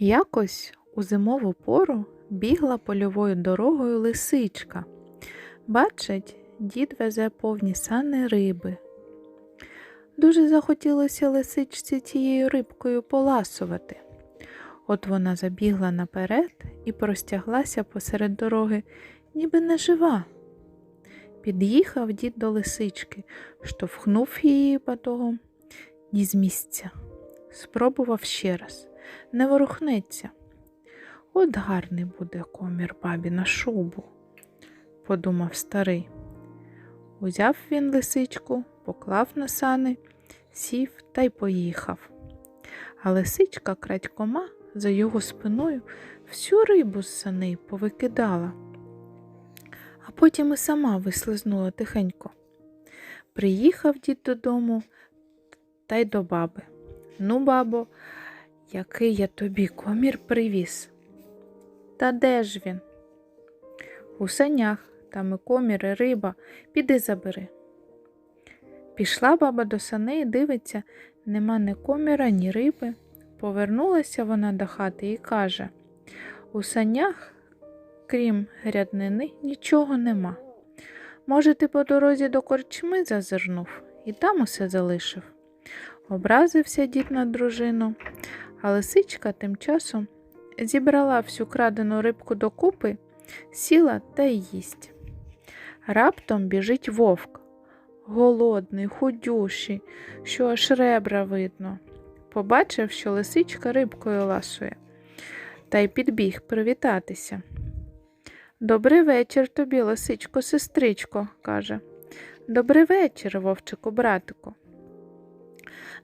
Якось у зимову пору бігла польовою дорогою лисичка. Бачить, дід везе повні сани риби. Дуже захотілося лисичці цією рибкою поласувати. От вона забігла наперед і простяглася посеред дороги, ніби не жива. Під'їхав дід до лисички, штовхнув її батогом ні з місця. Спробував ще раз, не ворухнеться. От гарний буде комір бабі на шубу, подумав старий. Узяв він лисичку, поклав на сани, сів та й поїхав. А лисичка крадькома за його спиною всю рибу з саней повикидала, а потім і сама вислизнула тихенько. Приїхав дід додому та й до баби. Ну, бабо, який я тобі комір привіз. Та де ж він? У санях, там і комір, і риба, піди забери. Пішла баба до саней, дивиться, нема ні коміра, ні риби. Повернулася вона до хати і каже у санях, крім гряднини, нічого нема. Може, ти по дорозі до корчми зазирнув і там усе залишив. Образився дід на дружину, а лисичка тим часом зібрала всю крадену рибку докупи, сіла та їсть. Раптом біжить вовк, голодний, худющий, що аж ребра видно. Побачив, що лисичка рибкою ласує, та й підбіг привітатися. Добрий вечір тобі, лисичко, сестричко, каже. Добрий вечір, вовчику, братику.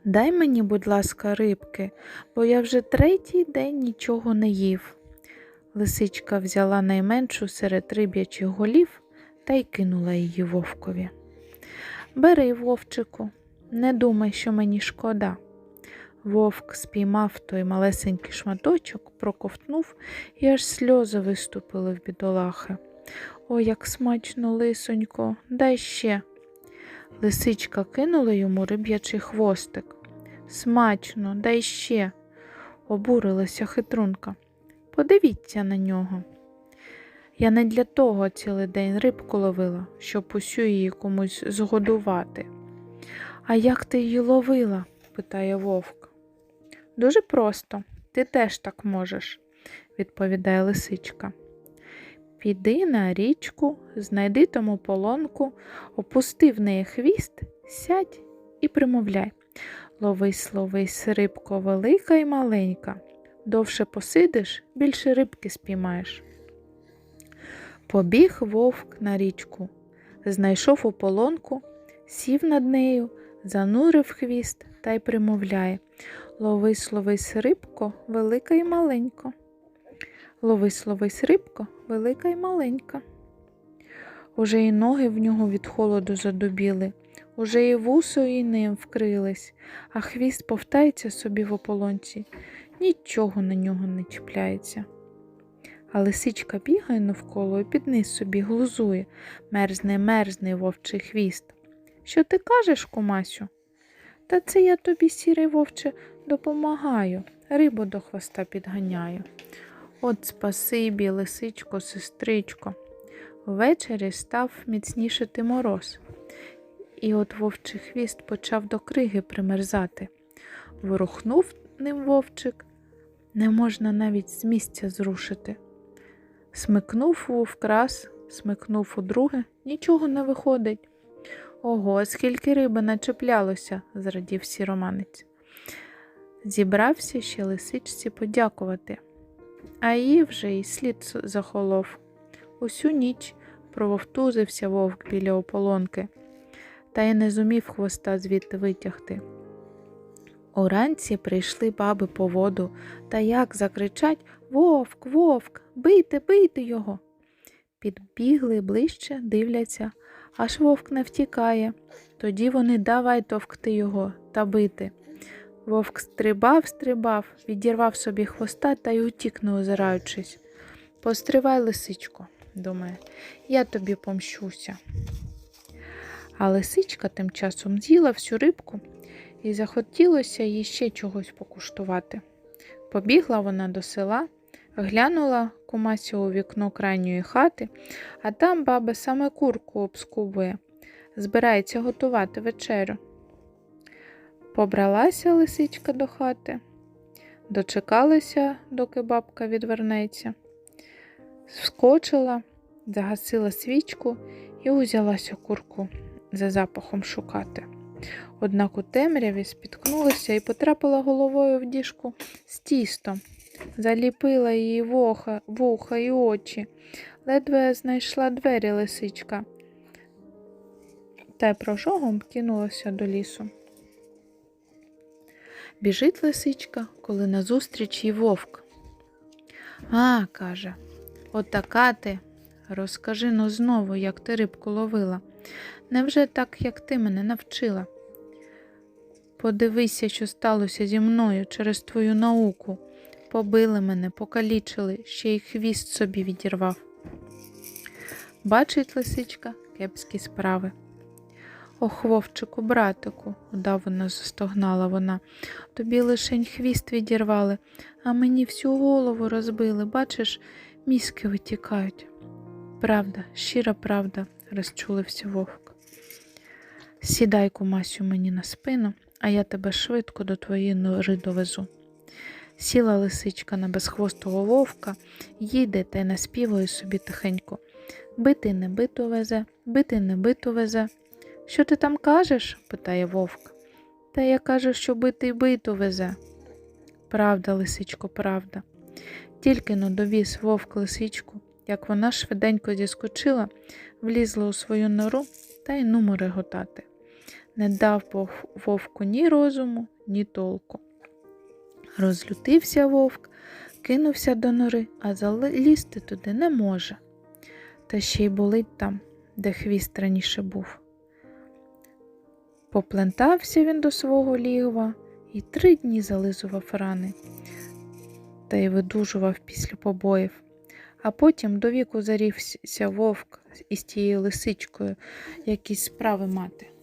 Дай мені, будь ласка, рибки, бо я вже третій день нічого не їв. Лисичка взяла найменшу серед риб'ячих голів та й кинула її вовкові. Бери, вовчику, не думай, що мені шкода. Вовк спіймав той малесенький шматочок, проковтнув і аж сльози виступили в бідолахи. О, як смачно, лисонько, дай ще. Лисичка кинула йому риб'ячий хвостик. Смачно, дай ще, обурилася хитрунка. Подивіться на нього. Я не для того цілий день рибку ловила, щоб усю її комусь згодувати. А як ти її ловила? питає вовк. Дуже просто, ти теж так можеш, відповідає лисичка. Піди на річку, знайди тому полонку, опусти в неї хвіст, сядь і примовляй. Ловись, ловись, рибко велика і маленька. Довше посидиш, більше рибки спіймаєш. Побіг вовк на річку, знайшов ополонку, сів над нею, занурив хвіст та й примовляє Ловись, ловись, рибко, велика і маленька. Ловись, ловись, рибко, велика і маленька. Уже і ноги в нього від холоду задубіли, уже і вусо і ним вкрились, а хвіст повтається собі в ополонці, нічого на нього не чіпляється. А лисичка бігає навколо і під низ собі глузує, мерзне, мерзне вовчий хвіст. Що ти кажеш, кумасю? Та це я тобі, сірий вовче, допомагаю, рибу до хвоста підганяю. От спасибі, лисичко, сестричко. Ввечері став міцнішити мороз, і от вовчий хвіст почав до криги примерзати. Ворухнув ним вовчик, не можна навіть з місця зрушити. Смикнув вовк раз, смикнув удруге, нічого не виходить. Ого, скільки риби начеплялося, зрадів сіроманець. Зібрався ще лисичці подякувати, а її вже й слід захолов. Усю ніч прововтузився вовк біля ополонки, та й не зумів хвоста звідти витягти. Уранці прийшли баби по воду, та як закричать Вовк, вовк, бийте, бийте його. Підбігли ближче, дивляться, аж вовк не втікає. Тоді вони давай товкти його та бити. Вовк стрибав, стрибав, відірвав собі хвоста та й утік, не озираючись. Постривай, лисичко, думає, я тобі помщуся. А лисичка тим часом з'їла всю рибку і захотілося їй ще чогось покуштувати. Побігла вона до села, глянула кумасю у вікно крайньої хати, а там баба саме курку обскубує, збирається готувати вечерю. Побралася лисичка до хати, дочекалася, доки бабка відвернеться, вскочила, загасила свічку і узялася курку за запахом шукати. Однак у темряві спіткнулася і потрапила головою в діжку з тістом. Заліпила її вуха, вуха і очі, ледве знайшла двері лисичка та й прожогом кинулася до лісу. Біжить лисичка, коли назустріч їй вовк. А, каже, отака ти. Розкажи ну знову, як ти рибку ловила. Невже так, як ти мене навчила? Подивися, що сталося зі мною через твою науку. Побили мене, покалічили, ще й хвіст собі відірвав. Бачить лисичка кепські справи. Ох, вовчику, братику, удавано застогнала вона. Тобі лишень хвіст відірвали, а мені всю голову розбили. Бачиш, мізки витікають. Правда, щира правда, розчулився вовк. Сідай, кумасю, мені на спину, а я тебе швидко до твоєї нори довезу. Сіла лисичка на безхвостого вовка, їде та й наспівує собі тихенько. Бити не биту везе, бити не биту везе. Що ти там кажеш? питає вовк. Та я кажу, що бити й биту везе. Правда, лисичко, правда. Тільки но довіз вовк лисичку, як вона швиденько зіскочила, влізла у свою нору та й нумо реготати. Не дав вовку ні розуму, ні толку. Розлютився вовк, кинувся до нори, а залізти туди не може. Та ще й болить там, де хвіст раніше був. Поплентався він до свого лігва і три дні зализував рани та й видужував після побоїв. А потім до віку зарівся вовк із тією лисичкою якісь справи мати.